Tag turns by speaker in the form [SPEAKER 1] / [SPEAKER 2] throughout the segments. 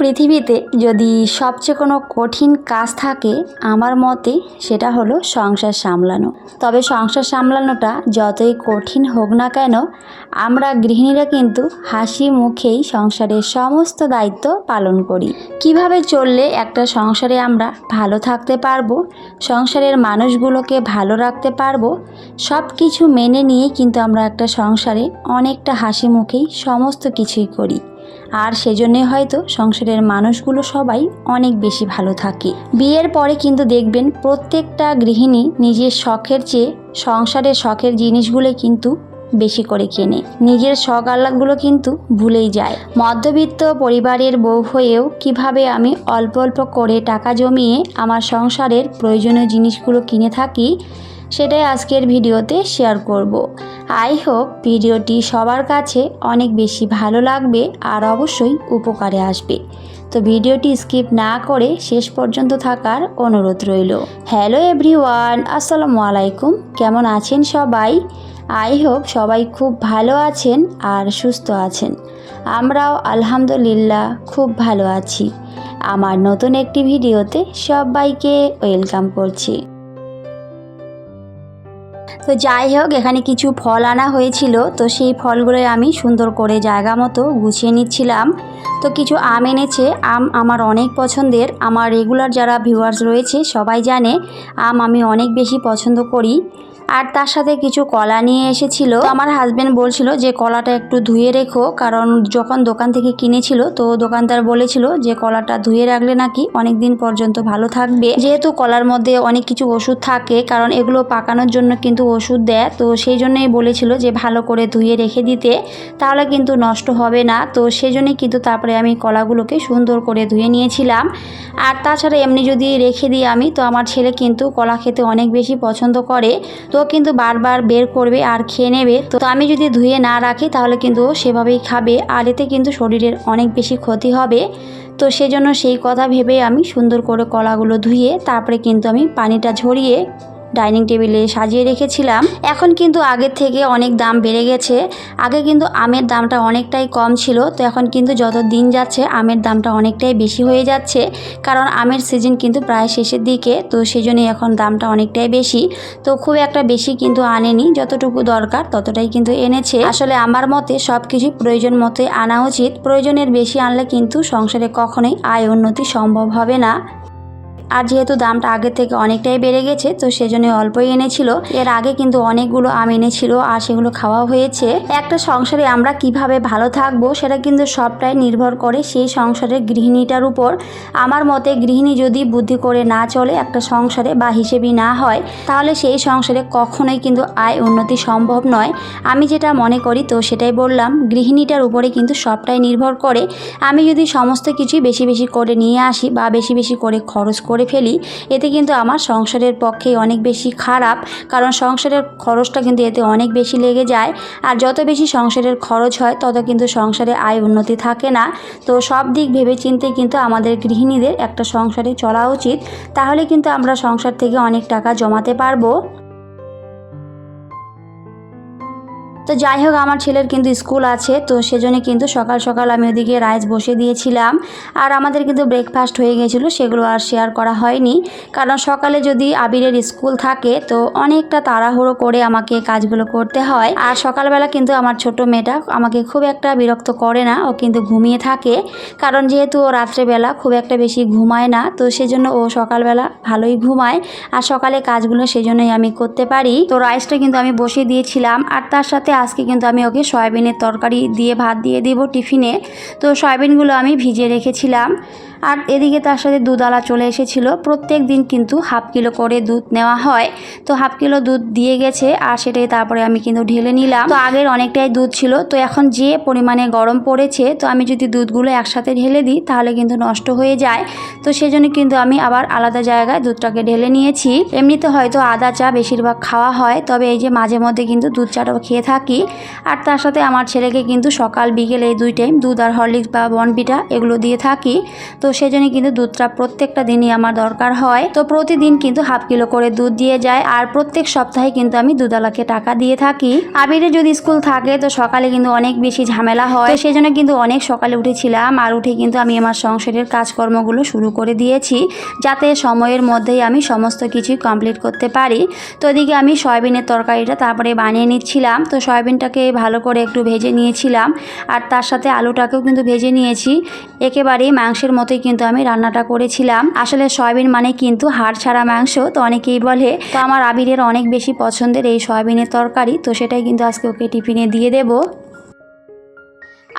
[SPEAKER 1] পৃথিবীতে যদি সবচেয়ে কোনো কঠিন কাজ থাকে, আমার মতে সেটা হলো সংসার সামলানো। তবে সংসার সামলানোটা যতই কঠিন হোক না কেন, আমরা গৃহিণীরা কিন্তু হাসি মুখেই সংসারের সমস্ত দায়িত্ব পালন করি। কীভাবে চললে একটা সংসারে আমরা ভালো থাকতে পারব, সংসারের মানুষগুলোকে ভালো রাখতে পারব সব কিছু মেনে নিয়ে কিন্তু আমরা একটা সংসারে অনেকটা হাসি মুখেই সমস্ত কিছুই করি। আর সেজন্যে হয়তো সংসারের মানুষগুলো সবাই অনেক বেশি ভালো থাকে। বিয়ের পরে কিন্তু দেখবেন প্রত্যেকটা গৃহিণী নিজের শখের চেয়ে সংসারের শখের জিনিসগুলো কিন্তু বেশি করে কেনে। নিজের শখ আহ্লাদগুলো কিন্তু ভুলেই যায়। মধ্যবিত্ত পরিবারের বউ হয়েও কীভাবে আমি অল্প অল্প করে টাকা জমিয়ে আমার সংসারের প্রয়োজনীয় জিনিসগুলো কিনে থাকি সেটাই আজকের ভিডিওতে শেয়ার করব। আই হোপ ভিডিওটি সবার কাছে অনেক বেশি ভালো লাগবে আর অবশ্যই উপকারে আসবে। তো ভিডিওটি স্কিপ না করে শেষ পর্যন্ত থাকার অনুরোধ রইল। হ্যালো এভরিওয়ান আসসালামু আলাইকুম। কেমন আছেন সবাই? আই হোপ সবাই খুব ভালো আছেন আর সুস্থ আছেন। আমরাও আলহামদুলিল্লাহ খুব ভালো আছি। আমার নতুন একটি ভিডিওতে সবাইকে ওয়েলকাম করছি। তো যাই হোক, এখানে কিছু ফল আনা হয়েছিল। তো সেই ফলগুলোই আমি সুন্দর করে জায়গা মতো গুছিয়ে নিচ্ছিলাম। তো কিছু আম এনেছে। আম আমার অনেক পছন্দের। আমার রেগুলার যারা ভিউয়ার্স রয়েছে, সবাই জানে আম আমি অনেক বেশি পছন্দ করি। আর তার সাথে কিছু কলা নিয়ে এসেছিল। আমার হাজবেন্ড বলছিল যে, কলাটা একটু ধুয়ে রেখো, কারণ যখন দোকান থেকে কিনেছিল, তো দোকানদার বলেছিল যে, কলাটা ধুয়ে রাখলে নাকি অনেক দিন পর্যন্ত ভালো থাকবে। যেহেতু কলার মধ্যে অনেক কিছু ওষুধ থাকে, কারণ এগুলো পাকানোর জন্য কিন্তু ওষুধ দেয়, তো সেই জন্যই বলেছিল যে, ভালো করে ধুয়ে রেখে দিতে, তাহলে কিন্তু নষ্ট হবে না। তো সেই জন্যই কিন্তু তারপরে আমি কলাগুলোকে সুন্দর করে ধুয়ে নিয়েছিলাম। আর তাছাড়া এমনি যদি রেখে দিই আমি, তো আমার ছেলে কিন্তু কলা খেতে অনেক বেশি পছন্দ করে। তো ও কিন্তু বারবার বের করবে আর খেয়ে নেবে। তো আমি যদি ধুয়ে না রাখি, তাহলে কিন্তু সেভাবেই খাবে। আর এতে কিন্তু শরীরের অনেক বেশি ক্ষতি হবে। তো সেজন্য সেই কথা ভেবে আমি সুন্দর করে কলাগুলো ধুয়ে, তারপরে কিন্তু আমি পানিটা ঝরিয়ে ডাইনিং টেবিলে সাজিয়ে রেখেছিলাম। এখন কিন্তু আগের থেকে অনেক দাম বেড়ে গেছে। আগে কিন্তু আমের দামটা অনেকটাই কম ছিল। তো এখন কিন্তু যত দিন যাচ্ছে, আমের দামটা অনেকটাই বেশি হয়ে যাচ্ছে। কারণ আমের সিজন কিন্তু প্রায় শেষের দিকে, তো সেজন্যই এখন দামটা অনেকটাই বেশি। তো খুব একটা বেশি কিন্তু আনেনি। যতটুকু দরকার ততটাই কিন্তু এনেছে। আসলে আমার মতে সব কিছু প্রয়োজন মতোই আনা উচিত। প্রয়োজনের বেশি আনলে কিন্তু সংসারে কখনোই আয় উন্নতি সম্ভব হবে না। আর যেহেতু দামটা আগের থেকে অনেকটাই বেড়ে গেছে, তো সেজন্য অল্পই এনেছিল। এর আগে কিন্তু অনেকগুলো আম এনেছিল আর সেগুলো খাওয়া হয়েছে। একটা সংসারে আমরা কীভাবে ভালো থাকব সেটা কিন্তু সবটাই নির্ভর করে সেই সংসারের গৃহিণীটার উপর। আমার মতে গৃহিণী যদি বুদ্ধি করে না চলে, একটা সংসারে বা হিসেবই না হয়, তাহলে সেই সংসারে কখনোই কিন্তু আয় উন্নতি সম্ভব নয়। আমি যেটা মনে করি, তো সেটাই বললাম, গৃহিণীটার উপরে কিন্তু সবটাই নির্ভর করে। আমি যদি সমস্ত কিছুই বেশি বেশি করে নিয়ে আসি বা বেশি বেশি করে খরচ করে ফেলি, এতে কিন্তু আমার সংসারের পক্ষে অনেক বেশি খারাপ, কারণ সংসারের খরচটা কিন্তু এতে অনেক বেশি লেগে যায়। আর যত বেশি সংসারের খরচ হয়, তত কিন্তু সংসারে আয় উন্নতি থাকে না। তো সব দিক ভেবে চিনতে কিন্তু আমাদের গৃহিণীদের একটা সংসারে চলা উচিত। তাহলে কিন্তু আমরা সংসার থেকে অনেক টাকা জমাতে পারব। তো যাই হোক, আমার ছেলের কিন্তু স্কুল আছে, তো সেজন্য কিন্তু সকাল সকাল আমি ওদিকে রাইস বসে দিয়েছিলাম। আর আমাদের কিন্তু ব্রেকফাস্ট হয়ে গেছিল, সেগুলো আর শেয়ার করা হয়নি। কারণ সকালে যদি আবিরের স্কুল থাকে, তো অনেকটা তাড়াহুড়ো করে আমাকে কাজগুলো করতে হয়। আর সকালবেলা কিন্তু আমার ছোট মেয়েটা আমাকে খুব একটা বিরক্ত করে না, ও কিন্তু ঘুমিয়ে থাকে। কারণ যেহেতু ও রাত্রেবেলা খুব একটা বেশি ঘুমায় না, তো সেজন্য ও সকালবেলা ভালোই ঘুমায়। আর সকালে কাজগুলো সেজন্যই আমি করতে পারি। তো রাইসটা কিন্তু আমি বসিয়ে দিয়েছিলাম। আর তার সাথে আজকে কিন্তু আমি ওকে সয়াবিনের তরকারি দিয়ে ভাত দিয়ে দেবো টিফিনে। তো সয়াবিনগুলো আমি ভিজিয়ে রেখেছিলাম। আর এদিকে তার সাথে দুধওয়ালা চলে এসেছিল। প্রত্যেক দিন কিন্তু হাফ কিলো করে দুধ নেওয়া হয়। তো হাফ কিলো দুধ দিয়ে গেছে আর সেটাই তারপরে আমি কিন্তু ঢেলে নিলাম। তো আগের অনেকটাই দুধ ছিল। তো এখন যে পরিমাণে গরম পড়েছে, তো আমি যদি দুধগুলো একসাথে ঢেলে দিই, তাহলে কিন্তু নষ্ট হয়ে যায়। তো সেজন্য কিন্তু আমি আবার আলাদা জায়গায় দুধটাকে ঢেলে নিয়েছি। এমনিতে হয়তো আদা চা বেশিরভাগ খাওয়া হয়, তবে এই যে মাঝে মধ্যে কিন্তু দুধ চাটাও খেয়ে থাকি। আর তার সাথে আমার ছেলেকে কিন্তু সকাল, বিকেল এই দুই টাইম দুধ আর হরলিক্স বা বনবিটা এগুলো দিয়ে থাকি। তো সেজন্য কিন্তু দুধটা প্রত্যেকটা দিনই আমার দরকার হয়। তো প্রতিদিন কিন্তু হাফ কিলো করে দুধ দিয়ে যায় আর প্রত্যেক সপ্তাহে কিন্তু আমি দুধালাকে টাকা দিয়ে থাকি। আবিরের যদি স্কুল থাকে তো সকালে কিন্তু অনেক বেশি ঝামেলা হয়। সেই জন্য কিন্তু অনেক সকালে উঠেছিলাম আর উঠে কিন্তু আমি আমার সংসারের কাজকর্মগুলো শুরু করে দিয়েছি যাতে সময়ের মধ্যেই আমি সমস্ত কিছুই কমপ্লিট করতে পারি। তো এদিকে আমি সয়াবিনের তরকারিটা তারপরে বানিয়ে নিচ্ছিলাম। তো সয়াবিনটাকে ভালো করে একটু ভেজে নিয়েছিলাম আর তার সাথে আলুটাকেও কিন্তু ভেজে নিয়েছি। একেবারেই মাংসের মতোই কিন্তু আমি রান্নাটা করেছিলাম। আসলে সয়াবিন মানে কিন্তু হাড় ছাড়া মাংস, তো অনেকেই বলে, তো আমার আবিরের অনেক বেশি পছন্দের এই সয়াবিনের তরকারি, তো সেটাই কিন্তু আজকে ওকে টিফিনে দিয়ে দেবো।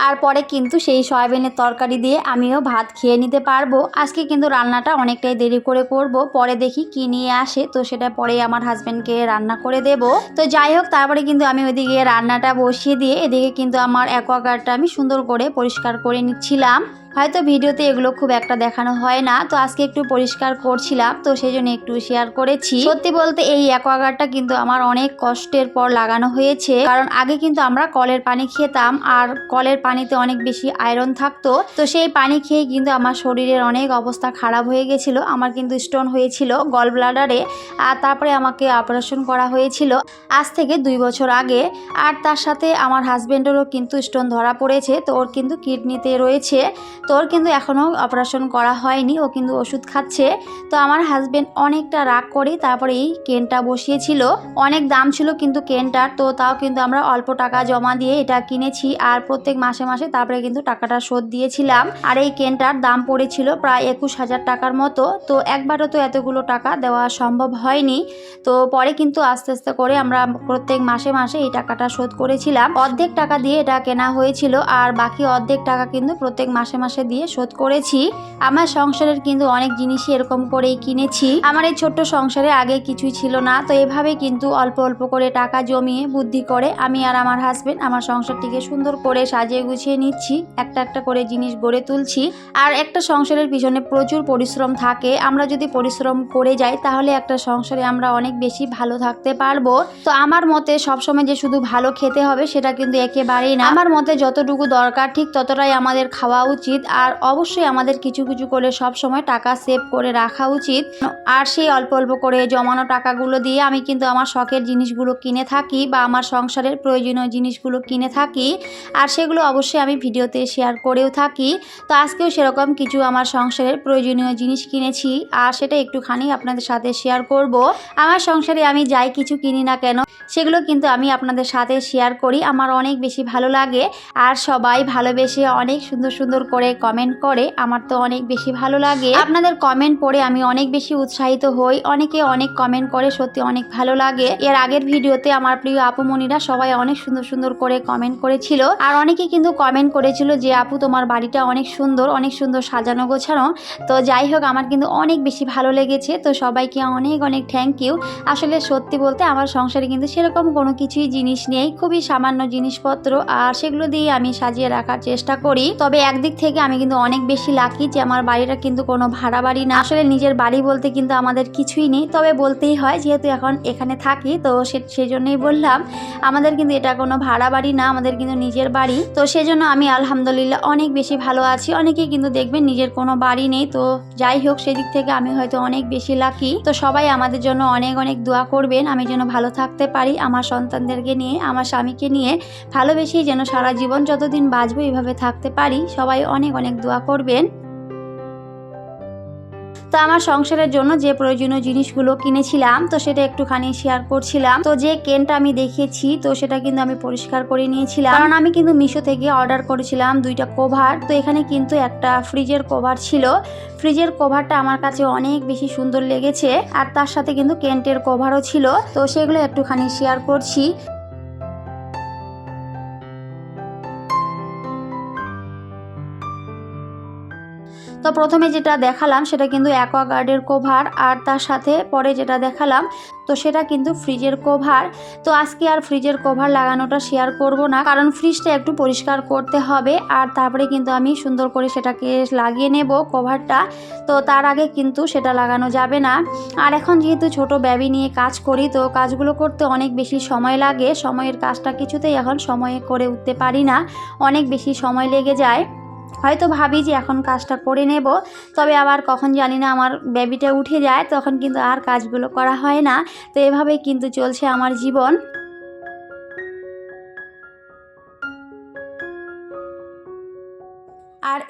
[SPEAKER 1] আর পরে কিন্তু সেই সয়াবিনের তরকারি দিয়ে আমিও ভাত খেয়ে নিতে পারব। আজকে কিন্তু রান্নাটা অনেকটাই দেরি করে করব। পরে দেখি কি নিয়ে আসে, তো সেটা পরে আমার হাজব্যান্ডকে রান্না করে দেব। তো যাই হোক, তারপরে কিন্তু আমি ওইদিকে রান্নাটা বসিয়ে দিয়ে, এদিকে কিন্তু আমার অ্যাকোয়াগার্ডটা আমি সুন্দর করে পরিষ্কার করে নিচ্ছিলাম। হয়তো ভিডিওতে এগুলো খুব একটা দেখানো হয় না, তো আজকে একটু পরিষ্কার করছিলাম, তো সেই জন্য একটু শেয়ার করেছি। সত্যি বলতে এই অ্যাকোয়াগার্ডটা কিন্তু আমার অনেক কষ্টের পর লাগানো হয়েছে, কারণ আগে কিন্তু আমরা কলের পানি খেতাম, আর কলের পানিতে অনেক বেশি আয়রন থাকতো, তো সেই পানি খেয়ে কিন্তু আমার শরীরের অনেক অবস্থা খারাপ হয়ে গেছিল, আমার কিন্তু স্টোন হয়েছিল গল ব্লাডারে আর তারপরে আমাকে অপারেশন করা হয়েছিল আজ থেকে দুই বছর আগে, আর তার সাথে আমার হাজব্যান্ডেরও কিন্তু স্টোন ধরা পড়েছে, তো ওর কিন্তু কিডনিতে রয়েছে তো ওর কিন্তু এখনও অপারেশন করা হয়নি, ও কিন্তু ওষুধ খাচ্ছে। তো আমার হাজব্যান্ড অনেকটা রাগ করে তারপরে এই কেনটা বসিয়েছিল। অনেক দাম ছিল কিন্তু কেনটার, তো তাও কিন্তু আমরা অল্প টাকা জমা দিয়ে এটা কিনেছি আর প্রত্যেক মাসে মাসে তারপরে কিন্তু টাকাটা শোধ দিয়েছিলাম। আর এই কেনটার দাম পড়েছিল প্রায় একুশ হাজার টাকার মতো। তো একবারও তো এতগুলো টাকা দেওয়া সম্ভব হয়নি। তো পরে কিন্তু আস্তে আস্তে করে আমরা প্রত্যেক মাসে মাসে এই টাকাটা শোধ করেছিলাম। অর্ধেক টাকা দিয়ে এটা কেনা হয়েছিল আর বাকি অর্ধেক টাকা কিন্তু প্রত্যেক মাসে মাসে দিয়ে শোধ করেছি। আমার সংসারের কিন্তু অনেক জিনিসই এরকম করেই কিনেছি। আমার এই ছোট্ট সংসারে আগে কিছুই ছিল না, তো এভাবে কিন্তু অল্প অল্প করে টাকা জমিয়ে বুদ্ধি করে আমি আর আমার হাজবেন্ড আমার সংসারটিকে সুন্দর করে সাজিয়ে গুছিয়ে নিচ্ছি। একটা একটা করে জিনিস গড়ে তুলছি। আর একটা সংসারের পিছনে প্রচুর পরিশ্রম থাকে। আমরা যদি পরিশ্রম করে যাই, তাহলে একটা সংসারে আমরা অনেক বেশি ভালো থাকতে পারব। তো আমার মতে সবসময় যে শুধু ভালো খেতে হবে, সেটা কিন্তু একেবারেই না। আমার মতে যতটুকু দরকার, ঠিক ততটাই আমাদের খাওয়া উচিত। আর অবশ্যই আমাদের কিছু কিছু করে সব সময় টাকা সেভ করে রাখা উচিত। আর সেই অল্প অল্প করে জমানো টাকাগুলো দিয়ে আমি কিন্তু আমার শখের জিনিসগুলো কিনে থাকি বা আমার সংসারের প্রয়োজনীয় জিনিসগুলো কিনে থাকি। আর সেগুলো অবশ্যই আমি ভিডিওতে শেয়ার করেও থাকি। তো আজকেও সেরকম কিছু আমার সংসারের প্রয়োজনীয় জিনিস কিনেছি আর সেটা একটুখানি আপনাদের সাথে শেয়ার করব। আমার সংসারে আমি যাই কিছু কিনি না কেন, সেগুলো কিন্তু আমি আপনাদের সাথে শেয়ার করি। আমার অনেক বেশি ভালো লাগে আর সবাই ভালোবেসে অনেক সুন্দর সুন্দর করে কমেন্ট করে, আমার তো অনেক বেশি ভালো লাগে। আপনাদের কমেন্ট পড়ে আমি অনেক বেশি উৎসাহিত হই। অনেকে অনেক কমেন্ট করে, সত্যি অনেক ভালো লাগে। এর আগের ভিডিওতে আমার প্রিয় আপুমণিরা সবাই অনেক সুন্দর সুন্দর করে কমেন্ট করেছিল। আর অনেকে কিন্তু কমেন্ট করেছিল যে, আপু, তোমার বাড়িটা অনেক সুন্দর অনেক সুন্দর সাজানো গোছানো। তো যাই হোক, আমার কিন্তু অনেক বেশি ভালো লেগেছে। তো সবাইকে অনেক অনেক থ্যাংক ইউ আসলে সত্যি বলতে আমার সংসারে কিন্তু সেরকম কোনো কিছুই জিনিস নেই। খুবই সামান্য জিনিসপত্র। আর সেগুলো দিয়ে আমি সাজিয়ে রাখার চেষ্টা করি। তবে একদিক থেকে আমি কিন্তু অনেক বেশি লাকি যে আমার বাড়িটা কিন্তু কোনো ভাড়া বাড়ি না। আসলে নিজের বাড়ি বলতে কিন্তু আমাদের কিছুই নেই, তবে বলতেই হয় যেহেতু এখন এখানে থাকি, তো সেই জন্যই বললাম, আমাদের কিন্তু এটা কোনো ভাড়া বাড়ি না, আমাদের কিন্তু নিজের বাড়ি। তো সেজন্য আমি আলহামদুলিল্লাহ অনেক বেশি ভালো আছি। অনেকেই কিন্তু দেখবেন নিজের কোনো বাড়ি নেই, তো যাই হোক সেদিক থেকে আমি হয়তো অনেক বেশি লাকি তো সবাই আমাদের জন্য অনেক অনেক দোয়া করবেন, আমি যেন ভালো থাকতে পারি আমার সন্তানদেরকে নিয়ে, আমার স্বামীকে নিয়ে। ভালোবেসেই যেন সারা জীবন যতদিন বাঁচবো এইভাবে থাকতে পারি। সবাই অনেক অনেক অনেক দোয়া করবেন। তো আমার সংসারের জন্য যে প্রয়োজনীয় জিনিসগুলো কিনেছিলাম, তো সেটা একটুখানি শেয়ার করছিলাম। তো যে কেনটা আমি দেখিয়েছি, তো সেটা কিন্তু আমি পরিষ্কার করে নিয়েছিলাম। কারণ আমি কিন্তু মিশো থেকে অর্ডার করেছিলাম দুইটা কভার তো এখানে কিন্তু একটা ফ্রিজের কভার ছিল। ফ্রিজের কভারটা আমার কাছে অনেক বেশি সুন্দর লেগেছে। আর তার সাথে কিন্তু কেন্টের কভারও ছিল। তো সেগুলো একটুখানি শেয়ার করছি। তো প্রথমে যেটা দেখালাম সেটা কিন্তু অ্যাকোয়াগার্ডের কভার আর তার সাথে পরে যেটা দেখালাম, তো সেটা কিন্তু ফ্রিজের কভার তো আজকে আর ফ্রিজের কভার লাগানোটা শেয়ার করব না, কারণ ফ্রিজটা একটু পরিষ্কার করতে হবে আর তারপরে কিন্তু আমি সুন্দর করে সেটাকে লাগিয়ে নেব কভারটা তো তার আগে কিন্তু সেটা লাগানো যাবে না। আর এখন যেহেতু ছোট ব্যাবি নিয়ে কাজ করি, তো কাজগুলো করতে অনেক বেশি সময় লাগে। সময়ের কাজটা কিছুতেই এখন সময়ে করে উঠতে পারি না। অনেক বেশি সময় লেগে যায়। হয়তো ভাবি যে এখন কাজটা করে নেব, তবে আবার কখন জানি না আমার বেবিটা উঠে যায়, তখন কিন্তু আর কাজগুলো করা হয় না। তো এভাবেই কিন্তু চলছে আমার জীবন।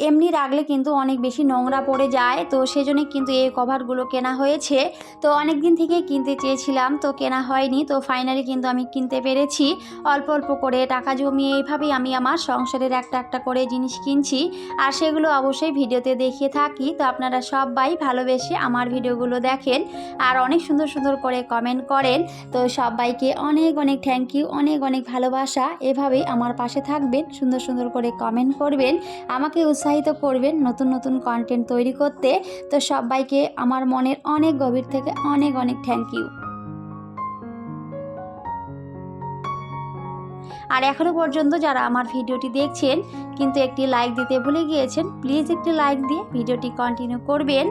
[SPEAKER 1] এমনি রাখলে কিন্তু অনেক বেশি নোংরা পড়ে যায়। তো সেজন্য কিন্তু এই কভারগুলো কেনা হয়েছে। তো অনেক দিন থেকে কিনতে চেয়েছিলাম, তো কেনা হয়নি। তো ফাইনালি কিন্তু আমি কিনতে পেরেছি। অল্প অল্প করে টাকা জমিয়ে এইভাবেই আমি আমার সংসারের একটা একটা করে জিনিস কিনছি। আর সেগুলো অবশ্যই ভিডিওতে দেখিয়ে থাকি। তো আপনারা সবাই ভালোবেসে আমার ভিডিওগুলো দেখেন। আর অনেক সুন্দর সুন্দর করে কমেন্ট করেন। তো সবাইকে অনেক অনেক থ্যাংক ইউ অনেক অনেক ভালোবাসা। এভাবেই আমার পাশে থাকবেন, সুন্দর সুন্দর করে কমেন্ট করবেন। আমাকে উৎসাহিত করবেন নতুন নতুন কন্টেন্ট তৈরি করতে। তো সবাইকে আমার মনের অনেক গভীর থেকে অনেক অনেক থ্যাংক ইউ আর এখনও পর্যন্ত যারা আমার ভিডিওটি দেখছেন, কিন্তু একটি লাইক দিতে ভুলে গিয়েছেন প্লিজ একটি লাইক দিয়ে ভিডিওটি কন্টিনিউ করবেন।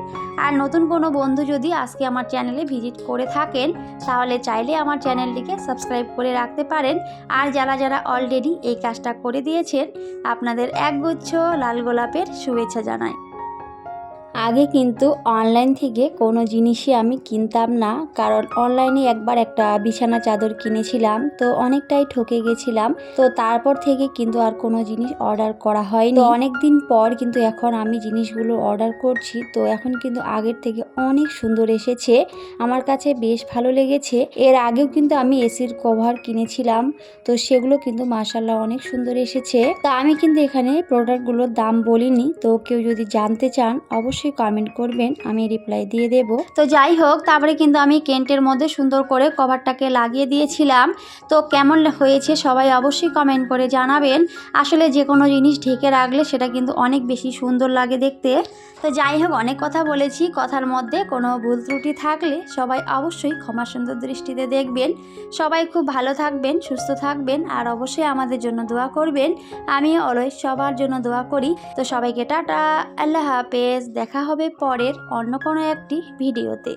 [SPEAKER 1] আর নতুন কোনো বন্ধু যদি আজকে আমার চ্যানেলে ভিজিট করে থাকেন, তাহলে চাইলে আমার চ্যানেলটিকে সাবস্ক্রাইব করে রাখতে পারেন। আর যারা যারা অলরেডি এই কাজটা করে দিয়েছেন, আপনাদের একগুচ্ছ লাল গোলাপের শুভেচ্ছা জানাই। আগে কিন্তু অনলাইন থেকে কোনো জিনিসই আমি কিনতাম না, কারণ অনলাইনে একবার একটা বিছানা চাদর কিনেছিলাম, তো অনেকটাই ঠকে গেছিলাম। তো তারপর থেকে কিন্তু আর কোনো জিনিস অর্ডার করা হয়নি। তো অনেক দিন পর কিন্তু এখন আমি জিনিসগুলো অর্ডার করছি, তো এখন কিন্তু আগের থেকে অনেক সুন্দর এসেছে। আমার কাছে বেশ ভালো লেগেছে। এর আগেও কিন্তু আমি এসির কভার কিনেছিলাম, তো সেগুলো কিন্তু মাসাল্লাহ অনেক সুন্দর এসেছে। তো আমি কিন্তু এখানে প্রোডাক্টগুলোর দাম বলিনি, তো কেউ যদি জানতে চান, অবশ্যই কমেন্ট করবেন, আমি রিপ্লাই দিয়ে দেব। তো যাই হোক, তারপরে কিন্তু আমি কেন্টের মধ্যে সুন্দর করে কভারটাকে লাগিয়ে দিয়েছিলাম। তো কেমন হয়েছে সবাই অবশ্যই কমেন্ট করে জানাবেন। আসলে যে কোনো জিনিস ঢেকে রাখলে সেটা কিন্তু অনেক বেশি সুন্দর লাগে দেখতে। তো যাই হোক, অনেক কথা বলেছি, কথার মধ্যে কোনো ভুল ত্রুটি থাকলে সবাই অবশ্যই ক্ষমা সুন্দর দৃষ্টিতে দেখবেন। সবাই খুব ভালো থাকবেন, সুস্থ থাকবেন, আর অবশ্যই আমাদের জন্য দোয়া করবেন। আমি অলওয়েজ সবার জন্য দোয়া করি। তো সবাইকে টাটা, আল্লাহ হাফেজ দেখা হবে পরের অন্য কোনো একটি ভিডিওতে।